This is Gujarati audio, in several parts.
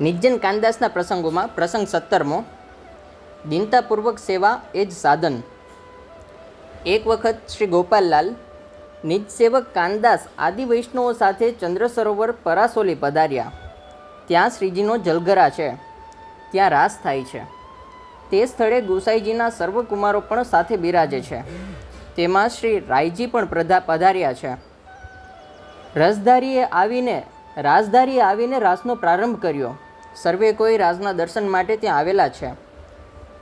નિજ્જન કાનદાસના પ્રસંગોમાં પ્રસંગ સત્તરમો, દિનતાપૂર્વક સેવા એ જ સાધન. એક વખત શ્રી ગોપાલલાલ નિજ સેવક કાનદાસ આદિ વૈષ્ણવો સાથે ચંદ્ર સરોવર પરાસોલી પધાર્યા. ત્યાં શ્રીજીનો જલગરા છે. ત્યાં રાસ થાય છે. તે સ્થળે ગુસાઈજીના સર્વકુમારો પણ સાથે બિરાજે છે. તેમાં શ્રી રાયજી પણ પ્રધા પધાર્યા છે. રસધારીએ આવીને રાજધારીએ આવીને રાસનો પ્રારંભ કર્યો. સર્વે કોઈ રાજના દર્શન માટે ત્યાં આવેલા છે.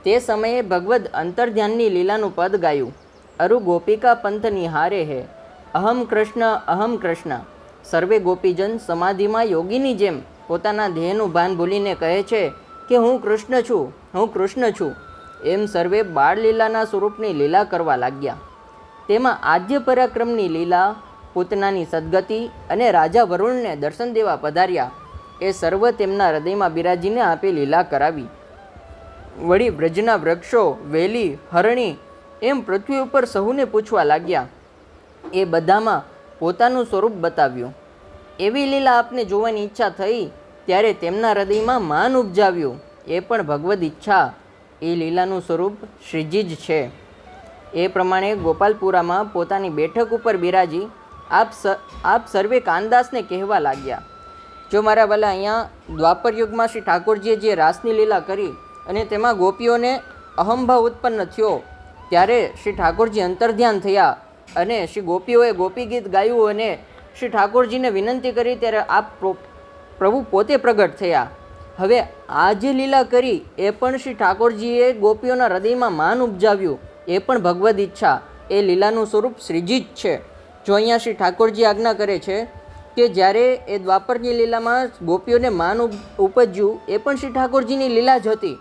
તે સમયે ભગવદ અંતર્ધ્યાનની લીલાનું પદ ગાયું. અરુ ગોપિકા પંથની હારે હે. અહમ કૃષ્ણ અહમ કૃષ્ણ. સર્વે ગોપીજન સમાધિમાં યોગીની જેમ પોતાના ધ્યેયનું ભાન ભૂલીને કહે છે કે હું કૃષ્ણ છું, હું કૃષ્ણ છું. એમ સર્વે બાળલીલાના સ્વરૂપની લીલા કરવા લાગ્યા. તેમાં આદ્ય પરાક્રમની લીલા પૂતનાની સદગતિ અને રાજા વરુણને દર્શન દેવા પધાર્યા. એ સર્વ તેમના હૃદયમાં બિરાજીને આપી લીલા કરાવી. વળી વ્રજના વૃક્ષો, વેલી, હરણી એમ પૃથ્વી ઉપર સહુને પૂછવા લાગ્યા. એ બધામાં પોતાનું સ્વરૂપ બતાવ્યું. એવી લીલા આપને જોવાની ઈચ્છા થઈ ત્યારે તેમના હૃદયમાં માન ઉપજાવ્યું. એ પણ ભગવદ ઈચ્છા. એ લીલાનું સ્વરૂપ શ્રીજી જ છે. એ પ્રમાણે ગોપાલપુરામાં પોતાની બેઠક ઉપર બિરાજી આપ આપ સર્વે કાનદાસને કહેવા લાગ્યા. જો મારા વાલા અહીંયા દ્વાપર યુગમાં શ્રી ઠાકોરજીએ જે રાસની લીલા કરી અને તેમાં ગોપીઓને અહંભાવ ઉત્પન્ન થયો, ત્યારે શ્રી ઠાકોરજી અંતર્ધ્યાન થયા અને શ્રી ગોપીઓએ ગોપી ગીત ગાયું અને શ્રી ઠાકોરજીને વિનંતી કરી ત્યારે આપ પ્રો- પ્રભુ પોતે પ્રગટ થયા. હવે આ જે લીલા કરી એ પણ શ્રી ઠાકોરજીએ ગોપીઓના હૃદયમાં માન ઉપજાવ્યું, એ પણ ભગવદ ઈચ્છા. એ લીલાનું સ્વરૂપ શ્રીજી જ છે. જો અહીંયા શ્રી ઠાકોરજી આજ્ઞા કરે છે કે જ્યારે એ દ્વાપરની લીલામાં ગોપીઓને માન ઉપ- ઉપજ્યું, એ પણ શ્રી ઠાકોરજીની લીલા જ હતી.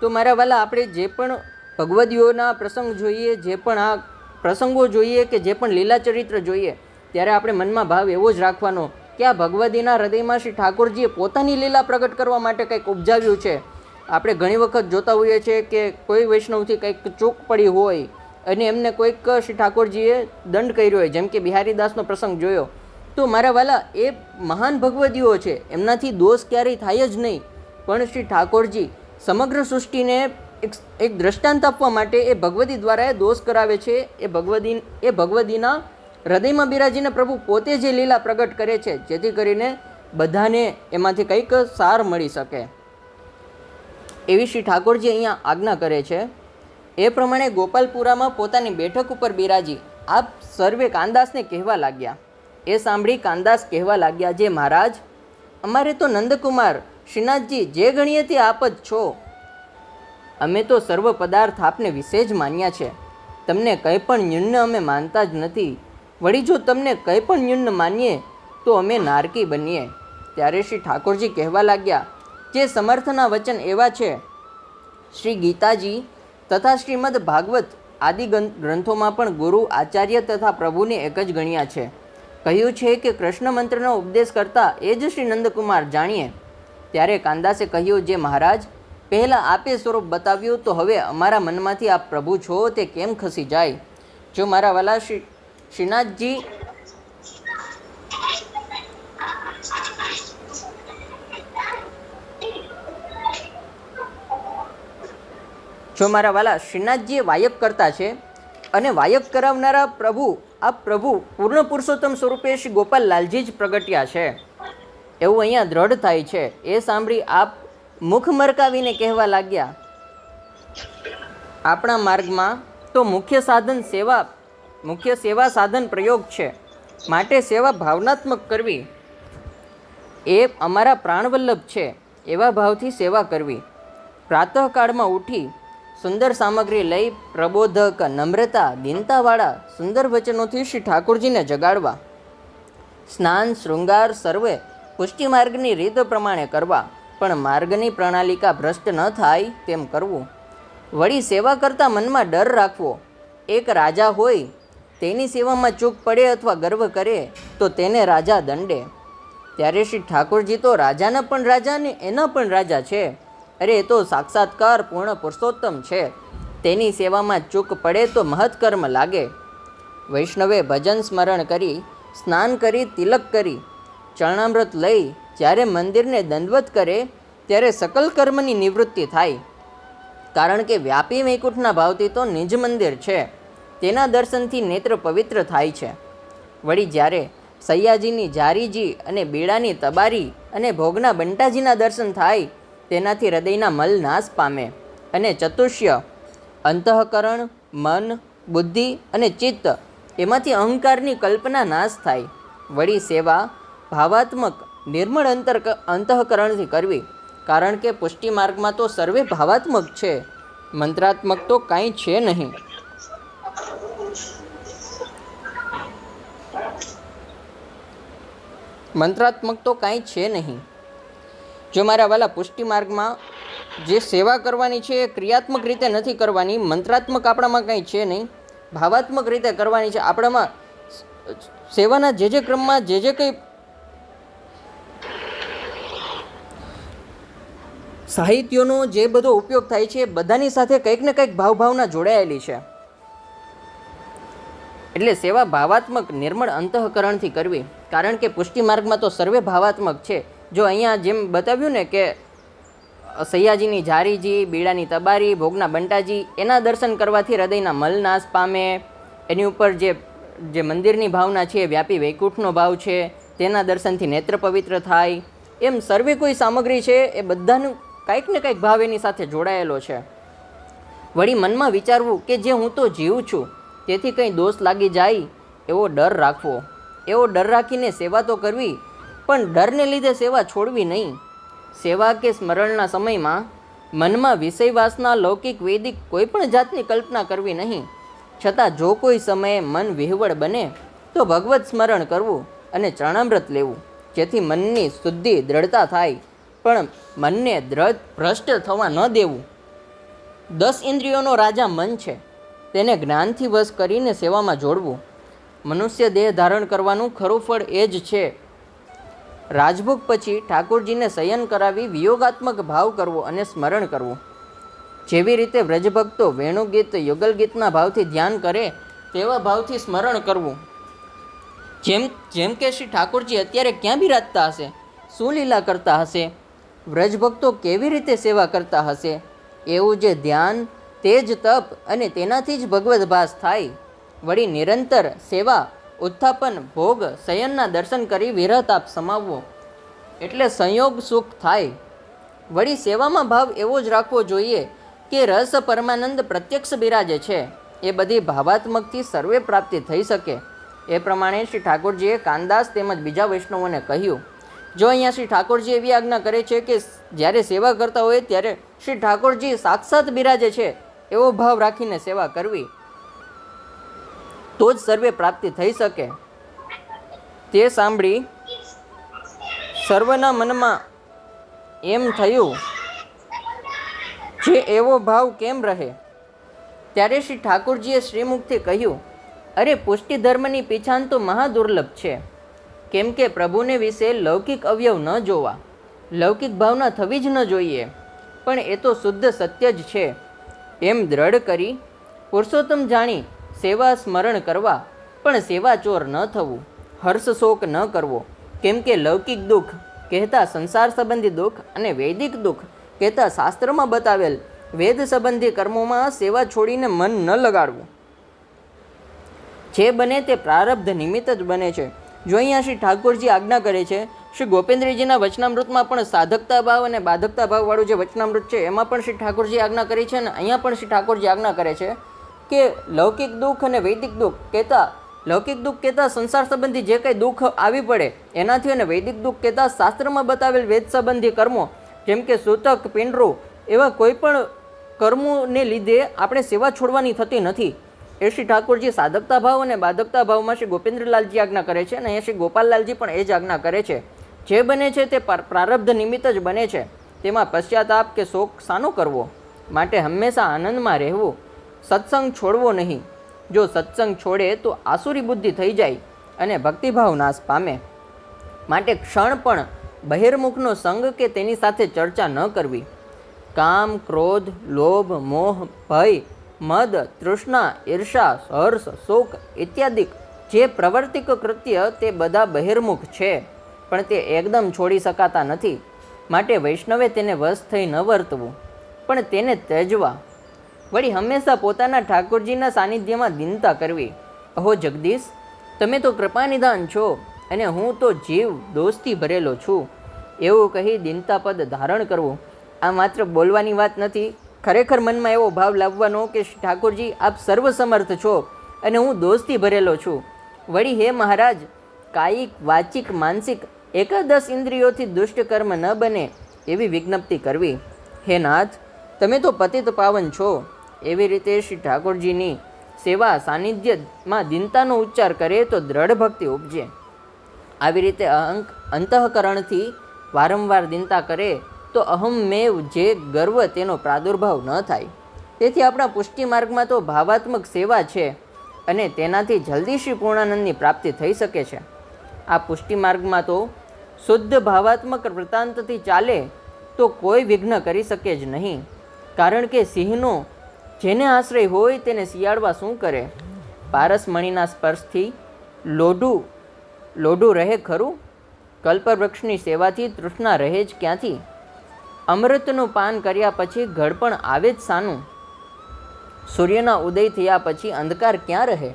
તો મારા વાલા, આપણે જે પણ ભગવદીઓના પ્રસંગ જોઈએ, જે પણ આ પ્રસંગો જોઈએ કે જે પણ લીલા ચરિત્ર જોઈએ, ત્યારે આપણે મનમાં ભાવ એવો જ રાખવાનો કે આ ભગવદીના હૃદયમાં શ્રી ઠાકોરજીએ પોતાની લીલા પ્રગટ કરવા માટે કંઈક ઉપજાવ્યું છે. આપણે ઘણી વખત જોતા હોઈએ છીએ કે કોઈ વૈષ્ણવથી કંઈક ચૂક પડી હોય અને એમને કોઈક શ્રી ઠાકોરજીએ દંડ કર્યો હોય, જેમ કે બિહારીદાસનો પ્રસંગ જોયો, તો મારા વાલા, એ મહાન ભગવદીઓ છે, એમનાથી દોષ ક્યારેય થાય જ નહીં. પણ શ્રી ઠાકોરજી સમગ્ર સૃષ્ટિને એક એક દ્રષ્ટાંત આપવા માટે એ ભગવદી દ્વારા એ દોષ કરાવે છે, એ ભગવદી, એ ભગવદીના હૃદયમાં બિરાજીને પ્રભુ પોતે જે લીલા પ્રગટ કરે છે, જેથી કરીને બધાને એમાંથી કંઈક સાર મળી શકે. એવી શ્રી ઠાકોરજી અહીંયા આજ્ઞા કરે છે. એ પ્રમાણે ગોપાલપુરામાં પોતાની બેઠક ઉપર બિરાજી. આપ સર્વે કાનદાસને કહેવા લાગ્યા. એ સાંભળી કાનદાસ કહેવા લાગ્યા, જે મહારાજ, અમારે તો નંદકુમાર, શ્રીનાથજી, જે ગણીએ તે આપ જ છો. અમે તો સર્વ પદાર્થ આપને વિશે જ માન્યા છે. તમને કંઈ પણ ન્યૂન અમે માનતા જ નથી. વળી જો તમને કંઈ પણ ન્યૂન માનીએ, તો અમે નારકી બનીએ. ત્યારે શ્રી ઠાકોરજી કહેવા લાગ્યા, જે સમર્થના વચન એવા છે, શ્રી ગીતાજી તથા શ્રીમદ ભાગવત આદિ ગ્રંથોમાં પણ ગુરુ, આચાર્ય તથા પ્રભુને એક જ ગણ્યા છે. કહ્યું છે કે કૃષ્ણ મંત્રનો ઉપદેશ કરતા એ જ શ્રી નંદકુમાર જાણીએ. ત્યારે કાંદાસે કહ્યું, જે મહારાજ, પહેલાં આપે સ્વરૂપ બતાવ્યું તો હવે અમારા મનમાંથી આપ પ્રભુ છો, તે કેમ ખસી જાય? જો મારા વાલા શ્રી, શ્રીનાથજી જો મારા વાલા શ્રીનાથજીએ વાયપ કરતા છે અને વાયક કરાવનારા પ્રભુ, આ પ્રભુ પૂર્ણ પુરુષોત્તમ સ્વરૂપે શ્રી ગોપાલ લાલજી જ પ્રગટ્યા છે. એવું અહીંયા દ્રઢ થાય છે. એ સાંભળી આપ મુખ મરકાવીને કહેવા લાગ્યા, આપણા માર્ગમાં તો મુખ્ય સાધન સેવા, મુખ્ય સેવા સાધન પ્રયોગ છે. માટે સેવા ભાવનાત્મક કરવી. એ અમારા પ્રાણવલ્લભ છે. એવા ભાવથી સેવા કરવી. પ્રાતઃકાળમાં ઉઠી સુંદર સામગ્રી લઈ પ્રબોધક નમ્રતા દીનતાવાળા સુંદર વચનોથી શ્રી ઠાકોરજીને જગાડવા. સ્નાન, શૃંગાર સર્વે પુષ્ટિ માર્ગની રીત પ્રમાણે કરવા. પણ માર્ગની પ્રણાલિકા ભ્રષ્ટ ન થાય તેમ કરવું. વળી સેવા કરતાં મનમાં ડર રાખવો. એક રાજા હોય, તેની સેવામાં ચૂક પડે અથવા ગર્વ કરે, તો તેને રાજા દંડે. ત્યારે શ્રી ઠાકોરજી તો રાજાના પણ રાજા ને એના પણ રાજા છે. અરે, એ તો સાક્ષાત્કાર પૂર્ણ પુરુષોત્તમ છે. તેની સેવામાં ચૂક પડે તો મહત્કર્મ લાગે. વૈષ્ણવે ભજન સ્મરણ કરી, સ્નાન કરી, તિલક કરી, ચરણામૃત લઈ, જ્યારે મંદિરને દંડવત કરે, ત્યારે સકલ કર્મની નિવૃત્તિ થાય. કારણ કે વ્યાપી વૈકુંઠના ભાવથી તો નિજ મંદિર છે. તેના દર્શનથી નેત્ર પવિત્ર થાય છે. વળી જ્યારે સૈયાજીની જારીજી અને બેડાની તબારી અને ભોગના બંટાજીના દર્શન થાય તેનાથી હૃદયના મલ નાશ પામે અને ચતુષ્ય, અંતઃકરણ, મન, બુદ્ધિ અને ચિત્ત એમાંથી અહંકારની કલ્પના નાશ થાય. વળી સેવા ભાવાત્મક નિર્મળ અંતર અંતઃકરણથી કરવી. કારણ કે પુષ્ટિ માર્ગમાં તો સર્વે ભાવાત્મક છે. મંત્રાત્મક તો કાંઈ છે નહીં. મંત્રાત્મક તો કાંઈ છે નહીં. જો મારા વાલા પુષ્ટિ માર્ગમાં જે સેવા કરવાની છે એ ક્રિયાત્મક રીતે નથી કરવાની, મંત્રાત્મક આપણામાં કંઈ છે નહીં, ભાવાત્મક રીતે કરવાની છે, આપણામાં સેવાના જે જે ક્રમમાં જે જે કંઈ સાહિત્યોનો જે બધો ઉપયોગ થાય છે, બધાની સાથે કંઈક ને કંઈક ભાવભાવના જોડાયેલી છે. એટલે સેવા ભાવાત્મક નિર્મળ અંતઃકરણથી કરવી, કારણ કે પુષ્ટિ માર્ગમાં તો સર્વે ભાવાત્મક છે. જો અહીંયા જેમ બતાવ્યું ને કે સૈયાજીની જારીજી, બીડાની તબારી, ભોગના બંટાજી, એના દર્શન કરવાથી હૃદયના મલ નાશ પામે. એની ઉપર જે જે મંદિરની ભાવના છે વ્યાપી વૈકુંઠનો ભાવ છે, તેના દર્શનથી નેત્ર પવિત્ર થાય. એમ સર્વે કોઈ સામગ્રી છે, એ બધાનું કાંઈક ને કંઈક ભાવ એની સાથે જોડાયેલો છે. વળી મનમાં વિચારવું કે જે હું તો જીવું છું, તેથી કંઈ દોષ લાગી જાય એવો ડર રાખવો. એવો ડર રાખીને સેવા તો કરવી પણ ડરને લીધે સેવા છોડવી નહીં. સેવા કે સ્મરણના સમયમાં મનમાં વિષયવાસના લૌકિક વૈદિક કોઈ પણ જાતની કલ્પના કરવી નહીં. છતાં જો કોઈ સમયે મન વિહવળ બને, તો ભગવત સ્મરણ કરવું અને ચરણામૃત લેવું, જેથી મનની શુદ્ધિ દ્રઢતા થાય, પણ મનને દ્રઢ ભ્રષ્ટ થવા ન દેવું. દસ ઇન્દ્રિયોનો રાજા મન છે. તેને જ્ઞાનથી વશ કરીને સેવામાં જોડવું. મનુષ્ય દેહ ધારણ કરવાનું ખરું ફળ એ જ છે રાજભોગ પછી ઠાકોરજીને શયન કરાવી વિયોગાત્મક ભાવ કરવો અને સ્મરણ કરવું. જેવી રીતે વ્રજભક્તો વેણુગીત યુગલ ગીતના ભાવથી ધ્યાન કરે તેવા ભાવથી સ્મરણ કરવું. જેમ જેમ કે શ્રી ઠાકોરજી અત્યારે ક્યાં બિરાજતા હશે, શું લીલા કરતા હશે, વ્રજભક્તો કેવી રીતે સેવા કરતા હશે, એવું જે ધ્યાન તેજ તપ અને તેનાથી જ ભગવદ્ભાસ થાય, વળી નિરંતર સેવા ઉત્થાપન, ભોગ, શયનના દર્શન કરી વિરહતાપ સમાવવો. એટલે સંયોગ સુખ થાય. વળી સેવામાં ભાવ એવો જ રાખવો જોઈએ કે રસ પરમાનંદ પ્રત્યક્ષ બિરાજે છે. એ બધી ભાવાત્મકથી સર્વે પ્રાપ્તિ થઈ શકે. એ પ્રમાણે શ્રી ઠાકોરજીએ કાનદાસ તેમજ બીજા વૈષ્ણવોને કહ્યું, જો અહીંયા શ્રી ઠાકોરજી એવી આજ્ઞા કરે છે કે જ્યારે સેવા કરતા હોય ત્યારે શ્રી ઠાકોરજી સાક્ષાત બિરાજે છે, એવો ભાવ રાખીને સેવા કરવી. તો જ સર્વે પ્રાપ્તિ થઈ શકે. તે સાંભળી સર્વના મનમાં એમ થયું, જે એવો ભાવ કેમ રહે? ત્યારે શ્રી ઠાકોરજીએ શ્રીમુખથી કહ્યું, અરે પુષ્ટિ ધર્મની પીછાન તો મહાદુર્લભ છે. કેમ કે પ્રભુને વિશે લૌકિક અવયવ ન જોવા, લૌકિક ભાવના થવી જ ન જોઈએ, પણ એ તો શુદ્ધ સત્ય જ છે. એમ દ્રઢ કરી પુરુષોત્તમ જાણી સેવા સ્મરણ કરવા, પણ સેવા ચોર ન થવું. હર્ષ શોક ન કરવો. કેમ કે લૌકિક દુઃખ કહેતા સંસાર સંબંધી દુઃખ અને વૈદિક દુઃખ કહેતા શાસ્ત્રમાં બતાવેલ વેદ સંબંધી કર્મોમાં સેવા છોડીને મન ન લગાડવું. જે બને તે પ્રારબ્ધ નિમિત્ત જ બને છે. જો અહીંયા શ્રી ઠાકોરજી આજ્ઞા કરે છે, શ્રી ગોપેન્દ્રજીના વચનામૃતમાં પણ સાધકતા ભાવ અને બાધકતા ભાવવાળું જે વચનામૃત છે, એમાં પણ શ્રી ઠાકોરજી આજ્ઞા કરી છે અને અહીંયા પણ શ્રી ઠાકોરજી આજ્ઞા કરે છે કે લૌકિક દુઃખ અને વૈદિક દુઃખ કહેતા, લૌકિક દુઃખ કહેતા સંસાર સંબંધી જે કંઈ દુઃખ આવી પડે, એનાથી અને વૈદિક દુઃખ કહેતા શાસ્ત્રમાં બતાવેલ વેદ સંબંધી કર્મો, જેમ કે સૂતક પિંડરો એવા કોઈ પણ કર્મોને લીધે આપણે સેવા છોડવાની થતી નથી. એ શ્રી ઠાકોરજી સાધકતા ભાવ અને બાધકતા ભાવમાં શ્રી ગોપેન્દ્રલાલજી આજ્ઞા કરે છે અને અહીંયા શ્રી ગોપાલલાલજી પણ એ જ આજ્ઞા કરે છે. જે બને છે તે પ્રારબ્ધ નિમિત્ત જ બને છે. તેમાં પશ્ચાતાપ કે શોક સાનો કરવો? માટે હંમેશા આનંદમાં રહેવું. સત્સંગ છોડવો નહીં. જો સત્સંગ છોડે તો આસુરી બુદ્ધિ થઈ જાય અને ભક્તિભાવ નાશ પામે. માટે ક્ષણ પણ બહિર્મુખનો સંગ કે તેની સાથે ચર્ચા ન કરવી. કામ, ક્રોધ, લોભ, મોહ, ભય, મદ, તૃષ્ણા, ઈર્ષા, હર્ષ, શોક ઇત્યાદિક જે પ્રવર્તિક કૃત્ય તે બધા બહિર્મુખ છે, પણ તે એકદમ છોડી શકાતા નથી. માટે વૈષ્ણવે તેને વશ થઈ ન વર્તવું, પણ તેને ત્યજવા વળી હંમેશા પોતાના ઠાકોરજીના સાનિધ્યમાં દિનતા કરવી. અહો જગદીશ, તમે તો કૃપાનિધાન છો અને હું તો જીવ દોસ્તી ભરેલો છું. એવું કહી દિનતા પદ ધારણ કરવું. આ માત્ર બોલવાની વાત નથી, ખરેખર મનમાં એવો ભાવ લાવવાનો કે ઠાકોરજી, આપ સર્વસમર્થ છો અને હું દોસ્તી ભરેલો છું. વળી હે મહારાજ, કાયિક, વાચિક, માનસિક એકાદશ ઇન્દ્રિયોથી દુષ્ટ કર્મ ન બને એવી વિજ્ઞપ્તિ કરવી. હે નાથ, તમે તો પતિત પાવન છો. એવી રીતે શ્રી ઠાકોરજીની સેવા સાનિધ્યમાં દિનતાનો ઉચ્ચાર કરે તો દ્રઢ ભક્તિ ઉપજે. આવી રીતે અહંક અંતઃકરણથી વારંવાર દિનતા કરે તો અહમમેવ જે ગર્વ તેનો પ્રાદુર્ભાવ ન થાય. તેથી આપણા પુષ્ટિ માર્ગમાં તો ભાવાત્મક સેવા છે અને તેનાથી જલ્દી શ્રી પૂર્ણાનંદની પ્રાપ્તિ થઈ શકે છે. આ પુષ્ટિ માર્ગમાં તો શુદ્ધ ભાવાત્મક વૃત્તાંતથી ચાલે તો કોઈ વિઘ્ન કરી શકે જ નહીં. કારણ કે સિંહનો જેને આશ્રય હોય તેને શિયાળવા શું કરે? પારસમણીના સ્પર્શથી લોઢું લોઢું રહે ખરું? કલ્પવૃક્ષની સેવાથી તૃષ્ણા રહે જ ક્યાંથી? અમૃતનું પાન કર્યા પછી ઘડપણ આવે જ સાનું સૂર્યના ઉદય થયા પછી અંધકાર ક્યાં રહે?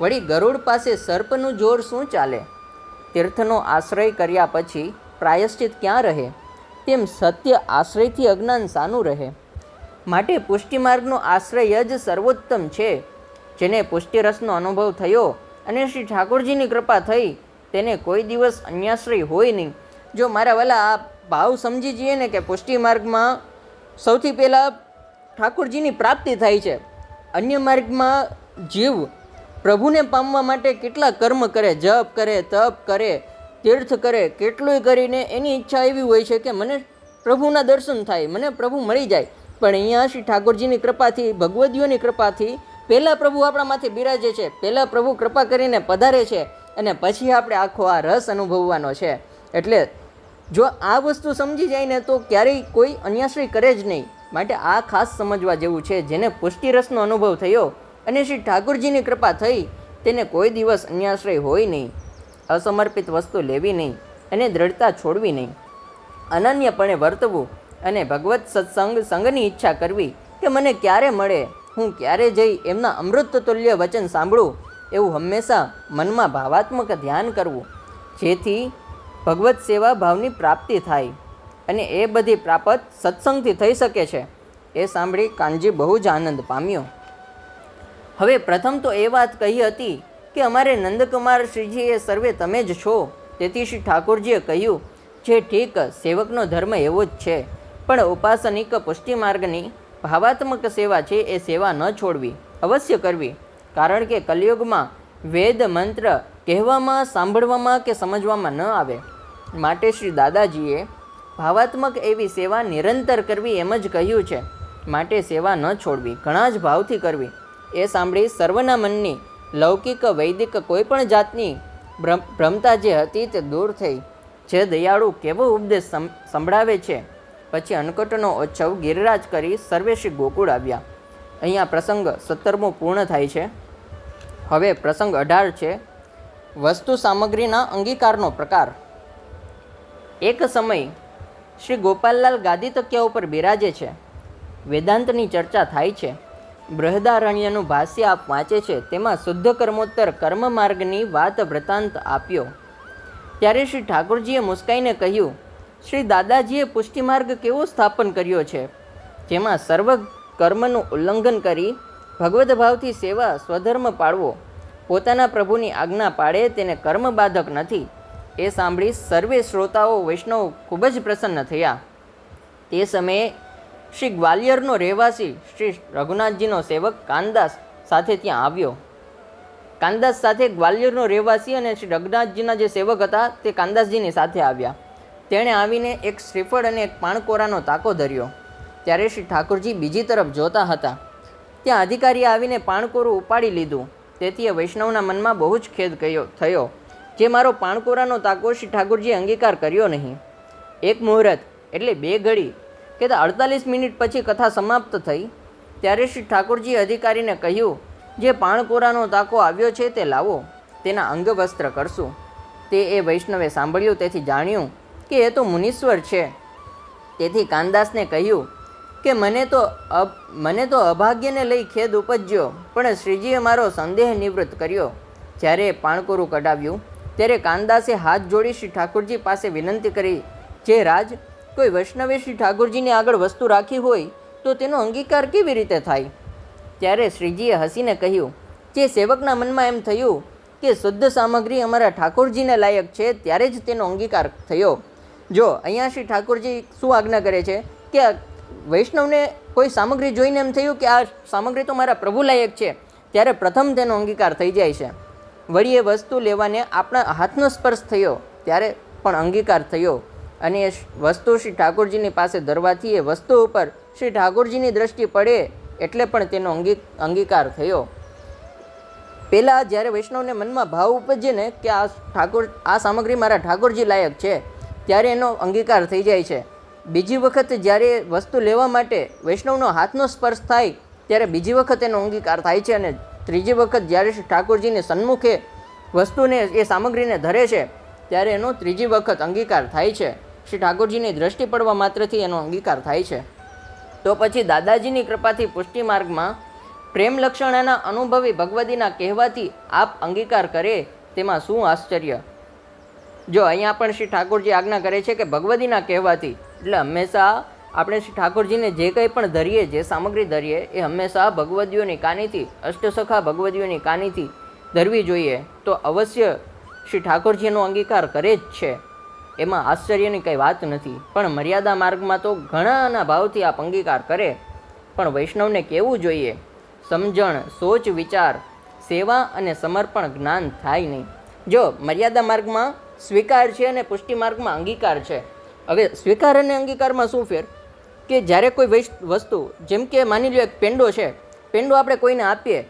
વળી ગરુડ પાસે સર્પનું જોર શું ચાલે? તીર્થનો આશ્રય કર્યા પછી પ્રાયશ્ચિત ક્યાં રહે? તેમ સત્ય આશ્રયથી અજ્ઞાન સાનું રહે. માટે પુષ્ટિમાર્ગનો આશ્રય જ સર્વોત્તમ છે. જેને પુષ્ટિરસનો અનુભવ થયો અને શ્રી ઠાકોરજીની કૃપા થઈ, તેને કોઈ દિવસ અન્યાશ્રય હોય નહીં. જો મારા વાલા આ ભાવ સમજી જઈએ ને કે પુષ્ટિ માર્ગમાં સૌથી પહેલાં ઠાકોરજીની પ્રાપ્તિ થાય છે. અન્ય માર્ગમાં જીવ પ્રભુને પામવા માટે કેટલા કર્મ કરે, જપ કરે, તપ કરે, તીર્થ કરે, કેટલુંય કરીને એની ઈચ્છા એવી હોય છે કે મને પ્રભુના દર્શન થાય, મને પ્રભુ મળી જાય. પણ અહીંયા શ્રી ઠાકોરજીની કૃપાથી, ભગવદીઓની કૃપાથી પહેલાં પ્રભુ આપણામાંથી બિરાજે છે, પહેલાં પ્રભુ કૃપા કરીને પધારે છે અને પછી આપણે આખો આ રસ અનુભવવાનો છે. એટલે જો આ વસ્તુ સમજી જાય ને તો ક્યારેય કોઈ અન્યાશ્રય કરે જ નહીં. માટે આ ખાસ સમજવા જેવું છે, જેને પુષ્ટિરસનો અનુભવ થયો અને શ્રી ઠાકોરજીની કૃપા થઈ, તેને કોઈ દિવસ અન્યાશ્રય હોય નહીં. અસમર્પિત વસ્તુ લેવી નહીં અને દ્રઢતા છોડવી નહીં. અનન્યપણે વર્તવું અને ભગવત સત્સંગ સંઘની ઈચ્છા કરવી કે મને ક્યારે મળે, હું ક્યારે જઈ એમના અમૃતતુલ્ય વચન સાંભળું, એવું હંમેશા મનમાં ભાવાત્મક ધ્યાન કરવું. જેથી ભગવત સેવા ભાવની પ્રાપ્તિ થાય અને એ બધી પ્રાપ્ત સત્સંગથી થઈ શકે છે. એ સાંભળી કાનજી બહુ જ આનંદ પામ્યો. હવે પ્રથમ તો એ વાત કહી હતી કે અમારે નંદકુમાર શ્રીજીએ સર્વે તમે જ છો. તેથી શ્રી ઠાકોરજીએ કહ્યું, જે ઠીક સેવકનો ધર્મ એવો જ છે. પણ ઉપાસનિક પુષ્ટિ માર્ગની ભાવાત્મક સેવા છે એ સેવા ન છોડવી, અવશ્ય કરવી. કારણ કે કલયુગમાં વેદ મંત્ર કહેવામાં, સાંભળવામાં કે સમજવામાં ન આવે. માટે શ્રી દાદાજીએ ભાવાત્મક એવી સેવા નિરંતર કરવી એમ જ કહ્યું છે. માટે સેવા ન છોડવી, ઘણા જ ભાવથી કરવી. એ સાંભળી સર્વના મનની લૌકિક, વૈદિક કોઈપણ જાતની ભ્રમતા જે હતી તે દૂર થઈ. જે દયાળુ કેવો ઉપદેશ સંભળાવે છે? પછી અન્નકૂટનો ઉત્સવ ગિરિરાજ કરી સર્વે શ્રી ગોકુળ આવ્યા. અહીંયા પ્રસંગ સત્તરમો પૂર્ણ થાય છે. હવે પ્રસંગ અઢાર છે. વસ્તુ સામગ્રીના અંગીકારનો પ્રકાર. એક સમય શ્રી ગોપાલલાલ ગાદી તકિયા ઉપર બિરાજે છે. વેદાંતની ચર્ચા થાય છે. બૃહદારણ્યનું ભાષ્ય આપ વાંચે છે. તેમાં શુદ્ધ કર્મોત્તર કર્મ માર્ગની વાત વૃતાંત આપ્યો. ત્યારે શ્રી ઠાકોરજીએ મુસ્કાઈને કહ્યું શ્રી દાદાજીએ પુષ્ટિમાર્ગ કેવો સ્થાપન કર્યો છે? જેમાં સર્વ કર્મનું ઉલ્લંઘન કરી, ભગવદ ભાવથી સેવા સ્વધર્મ પાળવો, પોતાના પ્રભુની આજ્ઞા પાડે તેને કર્મ બાધક નથી, એ સાંભળી સર્વે શ્રોતાઓ વૈષ્ણવ ખૂબ જ પ્રસન્ન થયા. તે સમયે શ્રી ગ્વાલિયરનો રહેવાસી શ્રી રઘુનાથજીનો સેવક કાનદાસ સાથે ત્યાં આવ્યો. કાનદાસ સાથે ગ્વાલિયરનો રહેવાસી અને શ્રી રઘુનાથજીના જે સેવક હતા, તે કાનદાસજીની સાથે આવ્યા. તેણે આવીને એક શ્રીફળ અને એક પાણકોરાનો તાકો ધર્યો. ત્યારે શ્રી ઠાકોરજી બીજી તરફ જોતા હતા. ત્યાં અધિકારીએ આવીને પાણકોરું ઉપાડી લીધું. તેથી એ વૈષ્ણવના મનમાં બહુ જ ખેદ કયો, થયો, જે મારો પાણકોરાનો તાકો શ્રી ઠાકોરજીએ અંગીકાર કર્યો નહીં. એક મુહૂર્ત, એટલે બે ઘડી, કે અડતાલીસ મિનિટ પછી કથા સમાપ્ત થઈ. ત્યારે શ્રી ઠાકોરજીએ અધિકારીને કહ્યું, જે પાણકોરાનો તાકો આવ્યો છે તે લાવો, તેના અંગવસ્ત્ર કરશું. તે એ વૈષ્ણવે સાંભળ્યું, તેથી જાણ્યું કે એ તો મુનીશ્વર છે. તેથી કાનદાસને કહ્યું કે મને તો અબ, મને તો અભાગ્યને લઈ ખેદ ઉપજ્યો, પણ શ્રીજીએ મારો સંદેહ નિવૃત્ત કર્યો. જ્યારે પાણકોરું કઢાવ્યું, ત્યારે કાનદાસે હાથ જોડી શ્રી ઠાકોરજી પાસે વિનંતી કરી, જે રાજ, કોઈ વૈષ્ણવે શ્રી ઠાકોરજીની આગળ વસ્તુ રાખી હોય, તો તેનો અંગીકાર કેવી રીતે થાય? ત્યારે શ્રીજીએ હસીને કહ્યું, જે સેવકના મનમાં એમ થયું કે શુદ્ધ સામગ્રી અમારા ઠાકોરજીને લાયક છે, ત્યારે જ તેનો અંગીકાર થયો. જો, અહીંયા શ્રી ઠાકોરજી શું આજ્ઞા કરે છે કે વૈષ્ણવને કોઈ સામગ્રી જોઈને એમ થયું કે આ સામગ્રી તો મારા પ્રભુ લાયક છે, ત્યારે પ્રથમ તેનો અંગીકાર થઈ જાય છે. વળી એ વસ્તુ લેવાને આપણા હાથનો સ્પર્શ થયો, ત્યારે પણ અંગીકાર થયો. અને એ વસ્તુ શ્રી ઠાકોરજીની પાસે ધરવાથી એ વસ્તુ ઉપર શ્રી ઠાકોરજીની દ્રષ્ટિ પડે, એટલે પણ તેનો અંગી, અંગીકાર થયો. પહેલાં જ્યારે વૈષ્ણવને મનમાં ભાવ ઉપજે ને કે આ ઠાકોર, આ સામગ્રી મારા ઠાકોરજી લાયક છે ત્યારે એનો અંગીકાર થઈ જાય છે. બીજી વખત જ્યારે વસ્તુ લેવા માટે વૈષ્ણવનો હાથનો સ્પર્શ થાય, ત્યારે બીજી વખત એનો અંગીકાર થાય છે અને ત્રીજી વખત જ્યારે ઠાકોરજીની સન્મુખે વસ્તુને એ સામગ્રીને ધરે છે, ત્યારે એનો ત્રીજી વખત અંગીકાર થાય છે. શ્રી ઠાકોરજીની દ્રષ્ટિ પડવા માત્રથી એનો અંગીકાર થાય છે. તો પછી દાદાજીની કૃપાથી પુષ્ટિ માર્ગમાં પ્રેમ લક્ષણાના અનુભવી ભગવદીના કહેવાથી આપ અંગીકાર કરે, તેમાં શું આશ્ચર્ય? જો અહીંયા પણ શ્રી ઠાકોરજી આજ્ઞા કરે છે કે ભગવતીના કહેવાથી, એટલે હંમેશા આપણે શ્રી ઠાકોરજીને જે કંઈ પણ ધરીએ, જે સામગ્રી ધરીએ, એ હંમેશા ભગવદીઓની કાનીથી, અષ્ટસખા ભગવદીઓની કાનીથી ધરવી જોઈએ. તો અવશ્ય શ્રી ઠાકોરજીનો અંગીકાર કરે જ છે. એમાં આશ્ચર્યની કંઈ વાત નથી. પણ મર્યાદા માર્ગમાં તો ઘણાના ભાવથી આપ અંગીકાર કરે. પણ વૈષ્ણવને કેવું જોઈએ, સમજણ, સોચ, વિચાર, સેવા અને સમર્પણ જ્ઞાન થાય નહીં. જો મર્યાદા માર્ગમાં સ્વીકાર છે અને પુષ્ટિ માર્ગમાં અંગીકાર છે. હવે સ્વીકાર અને અંગીકારમાં શું ફેર? કે જ્યારે કોઈ વસ્તુ, જેમ કે માની લો એક પેંડો છે, પેંડો આપણે કોઈને આપીએ,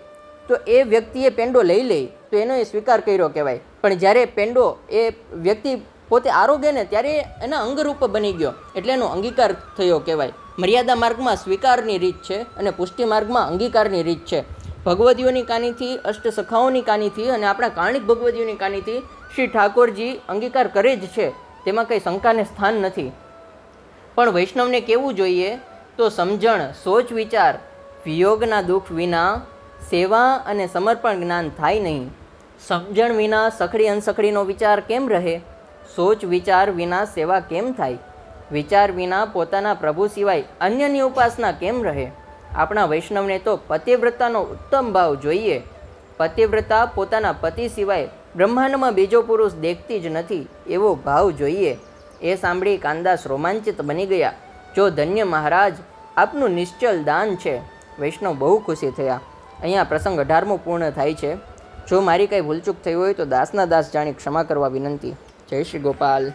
તો એ વ્યક્તિએ પેંડો લઈ લે, તો એનો એ સ્વીકાર કર્યો કહેવાય. પણ જ્યારે પેંડો એ વ્યક્તિ પોતે આરોગે ને, ત્યારે એના અંગરૂપ બની ગયો, એટલે એનો અંગીકાર થયો કહેવાય. મર્યાદા માર્ગમાં સ્વીકારની રીત છે અને પુષ્ટિ માર્ગમાં અંગીકારની રીત છે. ભગવદીઓની કાનીથી, અષ્ટસખાઓની કાનીથી અને આપણા કારણિક ભગવદીઓની કાનીથી શ્રી ઠાકોરજી અંગીકાર કરે જ છે, તેમાં કંઈ શંકાને સ્થાન નથી. પણ વૈષ્ણવને કેવું જોઈએ તો સમજણ, સોચ, વિચાર, વિયોગના દુઃખ વિના સેવા અને સમર્પણ જ્ઞાન થાય નહીં. સમજણ વિના સખડી અનસખડીનો વિચાર કેમ રહે? સોચ, વિચાર વિના સેવા કેમ થાય? વિચાર વિના પોતાના પ્રભુ સિવાય અન્યની ઉપાસના કેમ રહે? આપણા વૈષ્ણવને તો પતિવ્રતાનો ઉત્તમ ભાવ જોઈએ. પતિવ્રતા પોતાના પતિ સિવાય બ્રહ્માંડમાં બીજો પુરુષ દેખતી જ નથી એવો ભાવ જોઈએ. એ સાંભળી કાનદાસ રોમાંચિત બની ગયા. જો ધન્ય મહારાજ, આપનું નિશ્ચલ દાન છે. વૈષ્ણવ બહુ ખુશી થયા. અહીંયા પ્રસંગ અઢારમો પૂર્ણ થાય છે. જો મારી કંઈ ભૂલચૂક થઈ હોય તો દાસના દાસ જાણી ક્ષમા કરવા વિનંતી. જય શ્રી ગોપાલ.